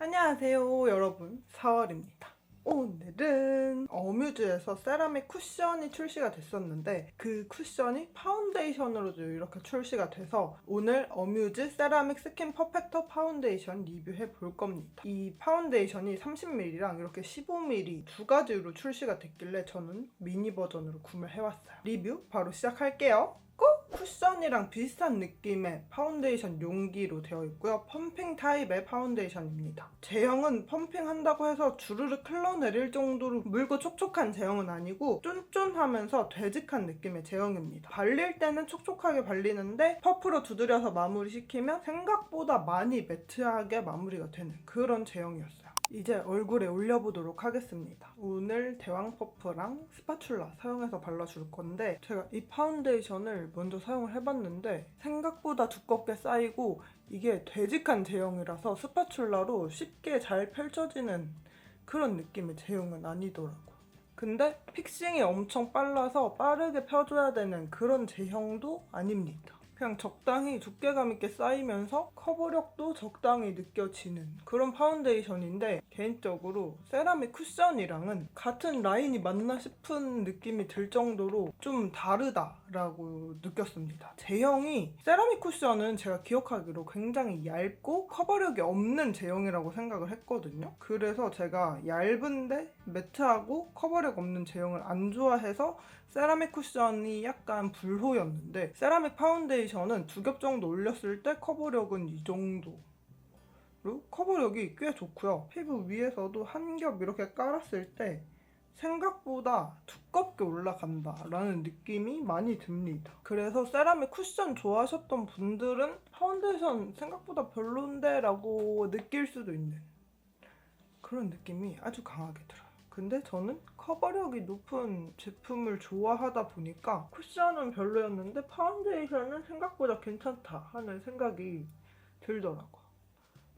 안녕하세요 여러분. 4월입니다. 오늘은 어뮤즈에서 세라믹 쿠션이 출시가 됐었는데 그 쿠션이 파운데이션으로도 이렇게 출시가 돼서 오늘 어뮤즈 세라믹 스킨 퍼펙터 파운데이션 리뷰해 볼 겁니다. 이 파운데이션이 30ml랑 이렇게 15ml 두 가지로 출시가 됐길래 저는 미니 버전으로 구매해 왔어요. 리뷰 바로 시작할게요 쿠션이랑 비슷한 느낌의 파운데이션 용기로 되어 있고요. 펌핑 타입의 파운데이션입니다. 제형은 펌핑한다고 해서 주르륵 흘러내릴 정도로 물고 촉촉한 제형은 아니고 쫀쫀하면서 되직한 느낌의 제형입니다. 발릴 때는 촉촉하게 발리는데 퍼프로 두드려서 마무리 시키면 생각보다 많이 매트하게 마무리가 되는 그런 제형이었어요. 이제 얼굴에 올려보도록 하겠습니다. 오늘 대왕 퍼프랑 스파츌라 사용해서 발라줄 건데 제가 이 파운데이션을 먼저 사용을 해봤는데 생각보다 두껍게 쌓이고 이게 되직한 제형이라서 스파츌라로 쉽게 잘 펼쳐지는 그런 느낌의 제형은 아니더라고요. 근데 픽싱이 엄청 빨라서 빠르게 펴줘야 되는 그런 제형도 아닙니다. 그냥 적당히 두께감 있게 쌓이면서 커버력도 적당히 느껴지는 그런 파운데이션인데 개인적으로 세라믹 쿠션이랑은 같은 라인이 맞나 싶은 느낌이 들 정도로 좀 다르다라고 느꼈습니다. 제형이 세라믹 쿠션은 제가 기억하기로 굉장히 얇고 커버력이 없는 제형이라고 생각을 했거든요. 그래서 제가 얇은데 매트하고 커버력 없는 제형을 안 좋아해서 세라믹 쿠션이 약간 불호였는데 세라믹 파운데이션은 두 겹 정도 올렸을 때 커버력은 이 정도. 로 커버력이 꽤 좋고요. 피부 위에서도 한 겹 이렇게 깔았을 때 생각보다 두껍게 올라간다 라는 느낌이 많이 듭니다. 그래서 세라믹 쿠션 좋아하셨던 분들은 파운데이션 생각보다 별론데 라고 느낄 수도 있는 그런 느낌이 아주 강하게 들어요. 근데 저는 커버력이 높은 제품을 좋아하다 보니까 쿠션은 별로였는데 파운데이션은 생각보다 괜찮다 하는 생각이 들더라고요.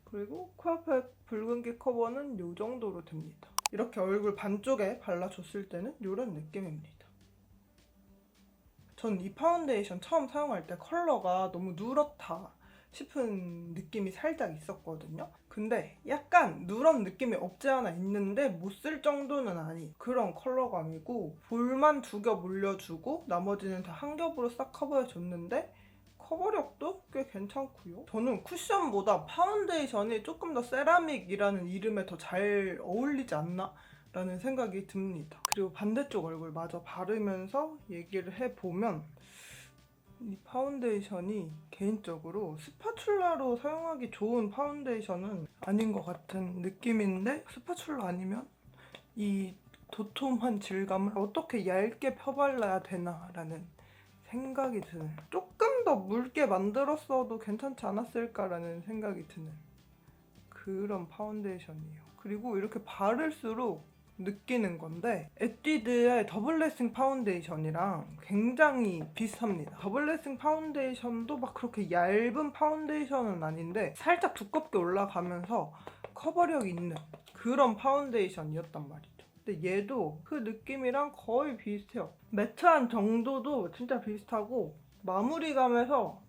그리고 코앞에 붉은기 커버는 이 정도로 됩니다. 이렇게 얼굴 반쪽에 발라줬을 때는 이런 느낌입니다. 전 이 파운데이션 처음 사용할 때 컬러가 너무 누렇다 싶은 느낌이 살짝 있었거든요. 근데 약간 누런 느낌이 없지 않아 있는데 못 쓸 정도는 아니 그런 컬러감이고 볼만 두 겹 올려주고 나머지는 다 한 겹으로 싹 커버해줬는데 커버력도 꽤 괜찮고요. 저는 쿠션보다 파운데이션이 조금 더 세라믹이라는 이름에 더 잘 어울리지 않나? 라는 생각이 듭니다. 그리고 반대쪽 얼굴 마저 바르면서 얘기를 해보면 이 파운데이션이 개인적으로 스파츌라로 사용하기 좋은 파운데이션은 아닌 것 같은 느낌인데 스파츌라 아니면 이 도톰한 질감을 어떻게 얇게 펴발라야 되나라는 생각이 드는 조금 더 묽게 만들었어도 괜찮지 않았을까라는 생각이 드는 그런 파운데이션이에요. 그리고 이렇게 바를수록 느끼는 건데 에뛰드의 더블 레싱 파운데이션이랑 굉장히 비슷합니다. 더블 레싱 파운데이션도 막 그렇게 얇은 파운데이션은 아닌데 살짝 두껍게 올라가면서 커버력 있는 그런 파운데이션이었단 말이죠. 근데 얘도 그 느낌이랑 거의 비슷해요. 매트한 정도도 진짜 비슷하고 마무리감에서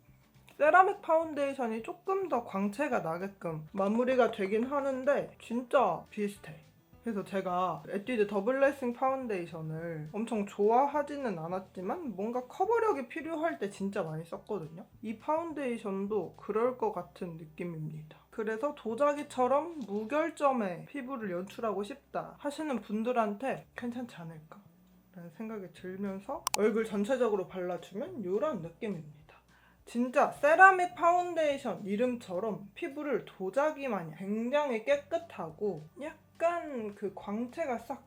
세라믹 파운데이션이 조금 더 광채가 나게끔 마무리가 되긴 하는데 진짜 비슷해. 그래서 제가 에뛰드 더블 레싱 파운데이션을 엄청 좋아하지는 않았지만 뭔가 커버력이 필요할 때 진짜 많이 썼거든요. 이 파운데이션도 그럴 것 같은 느낌입니다. 그래서 도자기처럼 무결점의 피부를 연출하고 싶다 하시는 분들한테 괜찮지 않을까 라는 생각이 들면서 얼굴 전체적으로 발라주면 이런 느낌입니다. 진짜 세라믹 파운데이션 이름처럼 피부를 도자기 마냥 굉장히 깨끗하고 약 간 그 광채가 싹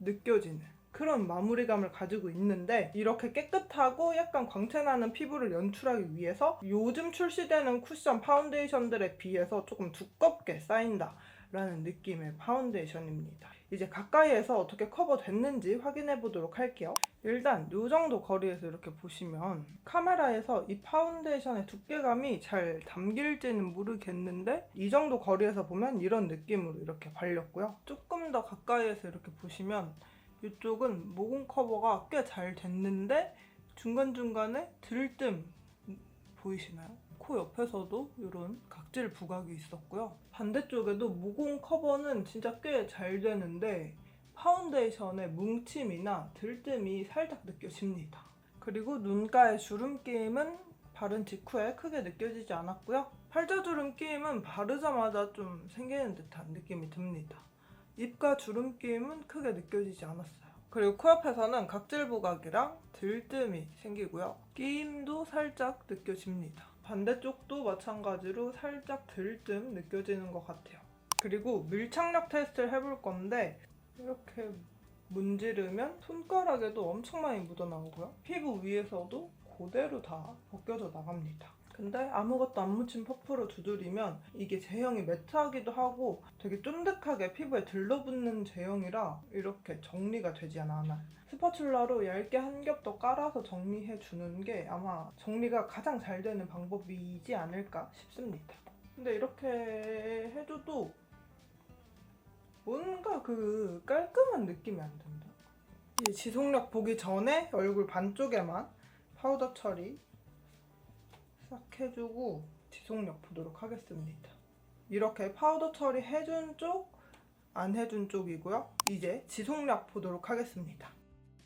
느껴지는 그런 마무리감을 가지고 있는데 이렇게 깨끗하고 약간 광채나는 피부를 연출하기 위해서 요즘 출시되는 쿠션 파운데이션들에 비해서 조금 두껍게 쌓인다 라는 느낌의 파운데이션입니다. 이제 가까이에서 어떻게 커버됐는지 확인해 보도록 할게요. 일단 이 정도 거리에서 이렇게 보시면 카메라에서 이 파운데이션의 두께감이 잘 담길지는 모르겠는데 이 정도 거리에서 보면 이런 느낌으로 이렇게 발렸고요. 조금 더 가까이에서 이렇게 보시면 이쪽은 모공 커버가 꽤 잘 됐는데 중간중간에 들뜸 보이시나요? 코 옆에서도 이런 각질 부각이 있었고요. 반대쪽에도 모공 커버는 진짜 꽤 잘 되는데 파운데이션의 뭉침이나 들뜸이 살짝 느껴집니다. 그리고 눈가의 주름 끼임은 바른 직후에 크게 느껴지지 않았고요. 팔자주름 끼임은 바르자마자 좀 생기는 듯한 느낌이 듭니다. 입가 주름 끼임은 크게 느껴지지 않았어요. 그리고 코옆에서는 각질 부각이랑 들뜸이 생기고요. 끼임도 살짝 느껴집니다. 반대쪽도 마찬가지로 살짝 들뜸 느껴지는 것 같아요. 그리고 밀착력 테스트를 해볼 건데 이렇게 문지르면 손가락에도 엄청 많이 묻어나오고요. 피부 위에서도 그대로 다 벗겨져 나갑니다. 근데 아무것도 안 묻힌 퍼프로 두드리면 이게 제형이 매트하기도 하고 되게 쫀득하게 피부에 들러붙는 제형이라 이렇게 정리가 되지 않아요. 스파츌라로 얇게 한 겹 더 깔아서 정리해 주는 게 아마 정리가 가장 잘 되는 방법이지 않을까 싶습니다. 근데 이렇게 해줘도 뭔가 그 깔끔한 느낌이 안 든다. 이 지속력 보기 전에 얼굴 반쪽에만 파우더 처리 싹 해주고 지속력 보도록 하겠습니다. 이렇게 파우더 처리 해준 쪽, 안 해준 쪽이고요. 이제 지속력 보도록 하겠습니다.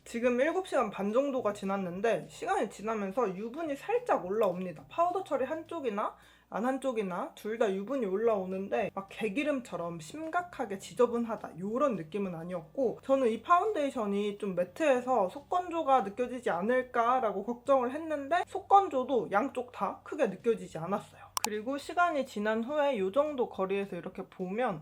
지금 7시간 반 정도가 지났는데 시간이 지나면서 유분이 살짝 올라옵니다. 파우더 처리 한쪽이나 안 한쪽이나 둘 다 유분이 올라오는데 막 개기름처럼 심각하게 지저분하다 이런 느낌은 아니었고 저는 이 파운데이션이 좀 매트해서 속건조가 느껴지지 않을까라고 걱정을 했는데 속건조도 양쪽 다 크게 느껴지지 않았어요. 그리고 시간이 지난 후에 이 정도 거리에서 이렇게 보면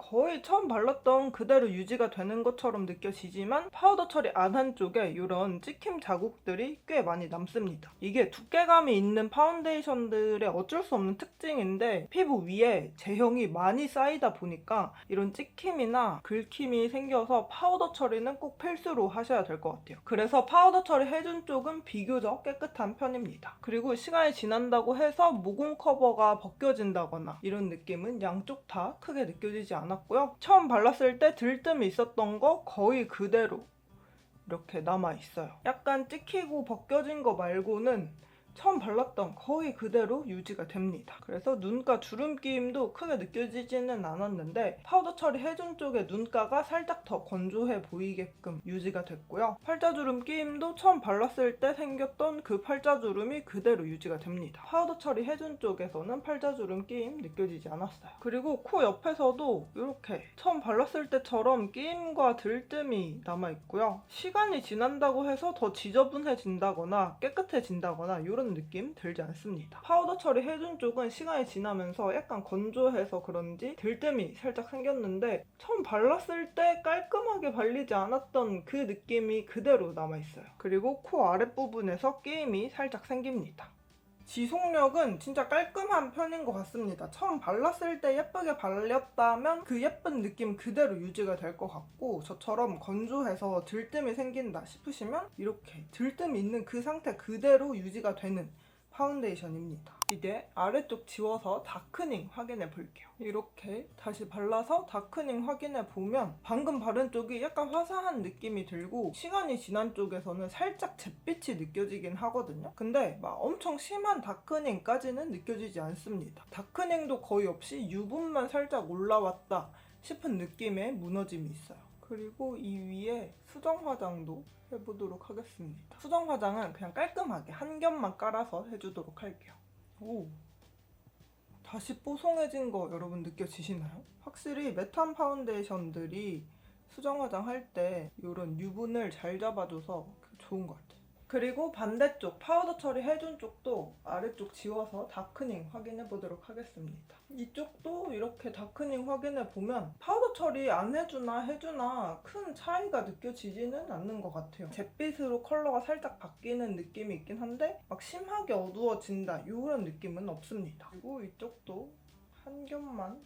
거의 처음 발랐던 그대로 유지가 되는 것처럼 느껴지지만 파우더 처리 안 한 쪽에 이런 찍힘 자국들이 꽤 많이 남습니다. 이게 두께감이 있는 파운데이션들의 어쩔 수 없는 특징인데 피부 위에 제형이 많이 쌓이다 보니까 이런 찍힘이나 긁힘이 생겨서 파우더 처리는 꼭 필수로 하셔야 될 것 같아요. 그래서 파우더 처리 해준 쪽은 비교적 깨끗한 편입니다. 그리고 시간이 지난다고 해서 모공 커버가 벗겨진다거나 이런 느낌은 양쪽 다 크게 느껴지지 않 았고요. 처음 발랐을 때 들뜸이 있었던 거 거의 그대로 이렇게 남아 있어요. 약간 찍히고 벗겨진 거 말고는 처음 발랐던 거의 그대로 유지가 됩니다. 그래서 눈가 주름 끼임도 크게 느껴지지는 않았는데 파우더 처리 해준 쪽의 눈가가 살짝 더 건조해 보이게끔 유지가 됐고요. 팔자주름 끼임도 처음 발랐을 때 생겼던 그 팔자주름이 그대로 유지가 됩니다. 파우더 처리 해준 쪽에서는 팔자주름 끼임 느껴지지 않았어요. 그리고 코 옆에서도 이렇게 처음 발랐을 때처럼 끼임과 들뜸이 남아있고요. 시간이 지난다고 해서 더 지저분해진다거나 깨끗해진다거나 이런 느낌 들지 않습니다. 파우더 처리 해준 쪽은 시간이 지나면서 약간 건조해서 그런지 들뜸이 살짝 생겼는데 처음 발랐을 때 깔끔하게 발리지 않았던 그 느낌이 그대로 남아있어요. 그리고 코 아랫부분에서 끼임이 살짝 생깁니다. 지속력은 진짜 깔끔한 편인 것 같습니다. 처음 발랐을 때 예쁘게 발렸다면 그 예쁜 느낌 그대로 유지가 될 것 같고 저처럼 건조해서 들뜸이 생긴다 싶으시면 이렇게 들뜸이 있는 그 상태 그대로 유지가 되는 파운데이션입니다. 이제 아래쪽 지워서 다크닝 확인해 볼게요. 이렇게 다시 발라서 다크닝 확인해 보면 방금 바른 쪽이 약간 화사한 느낌이 들고 시간이 지난 쪽에서는 살짝 잿빛이 느껴지긴 하거든요. 근데 막 엄청 심한 다크닝까지는 느껴지지 않습니다. 다크닝도 거의 없이 유분만 살짝 올라왔다 싶은 느낌의 무너짐이 있어요. 그리고 이 위에 수정 화장도 해보도록 하겠습니다. 수정 화장은 그냥 깔끔하게 한 겹만 깔아서 해주도록 할게요. 오. 다시 뽀송해진 거 여러분 느껴지시나요? 확실히 메탄 파운데이션들이 수정 화장 할 때 이런 유분을 잘 잡아줘서 좋은 것 같아요. 그리고 반대쪽 파우더 처리 해준 쪽도 아래쪽 지워서 다크닝 확인해 보도록 하겠습니다. 이쪽도 이렇게 다크닝 확인해 보면 파우더 처리 안 해주나 해주나 큰 차이가 느껴지지는 않는 것 같아요. 잿빛으로 컬러가 살짝 바뀌는 느낌이 있긴 한데 막 심하게 어두워진다 이런 느낌은 없습니다. 그리고 이쪽도 한 겹만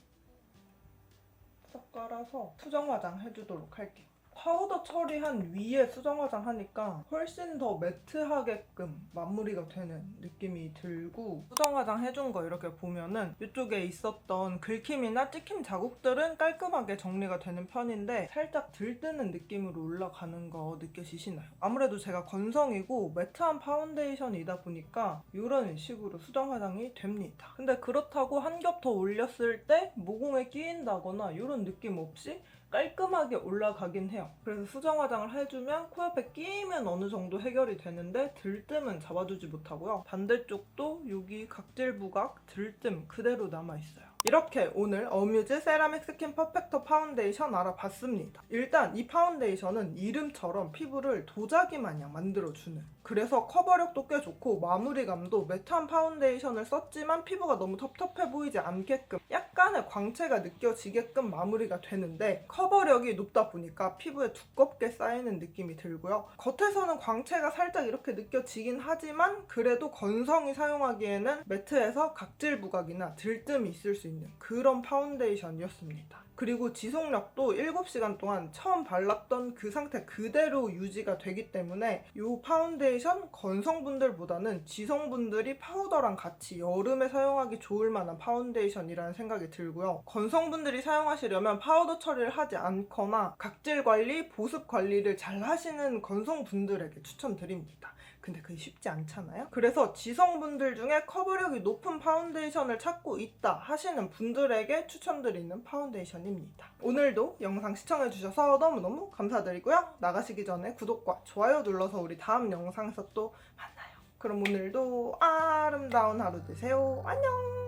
싹 깔아서 수정 화장 해주도록 할게요. 파우더 처리한 위에 수정 화장 하니까 훨씬 더 매트하게끔 마무리가 되는 느낌이 들고 수정 화장 해준 거 이렇게 보면은 이쪽에 있었던 긁힘이나 찍힘 자국들은 깔끔하게 정리가 되는 편인데 살짝 들뜨는 느낌으로 올라가는 거 느껴지시나요? 아무래도 제가 건성이고 매트한 파운데이션이다 보니까 이런 식으로 수정 화장이 됩니다. 근데 그렇다고 한 겹 더 올렸을 때 모공에 끼인다거나 이런 느낌 없이 깔끔하게 올라가긴 해요. 그래서 수정 화장을 해주면 코 옆에 끼이면 어느 정도 해결이 되는데 들뜸은 잡아주지 못하고요. 반대쪽도 여기 각질 부각, 들뜸 그대로 남아있어요. 이렇게 오늘 어뮤즈 세라믹 스킨 퍼펙터 파운데이션 알아봤습니다. 일단 이 파운데이션은 이름처럼 피부를 도자기 마냥 만들어주는 그래서 커버력도 꽤 좋고 마무리감도 매트한 파운데이션을 썼지만 피부가 너무 텁텁해 보이지 않게끔 약간의 광채가 느껴지게끔 마무리가 되는데 커버력이 높다 보니까 피부에 두껍게 쌓이는 느낌이 들고요. 겉에서는 광채가 살짝 이렇게 느껴지긴 하지만 그래도 건성이 사용하기에는 매트에서 각질 부각이나 들뜸이 있을 수 있는 그런 파운데이션이었습니다. 그리고 지속력도 7시간 동안 처음 발랐던 그 상태 그대로 유지가 되기 때문에 이 파운데이션 건성분들보다는 지성분들이 파우더랑 같이 여름에 사용하기 좋을 만한 파운데이션이라는 생각이 들고요. 건성분들이 사용하시려면 파우더 처리를 하지 않거나 각질 관리, 보습 관리를 잘 하시는 건성분들에게 추천드립니다. 근데 그게 쉽지 않잖아요? 그래서 지성분들 중에 커버력이 높은 파운데이션을 찾고 있다 하시는 분들에게 추천드리는 파운데이션입니다. 오늘도 영상 시청해주셔서 너무너무 감사드리고요. 나가시기 전에 구독과 좋아요 눌러서 우리 다음 영상에서 또 만나요. 그럼 오늘도 아름다운 하루 되세요. 안녕!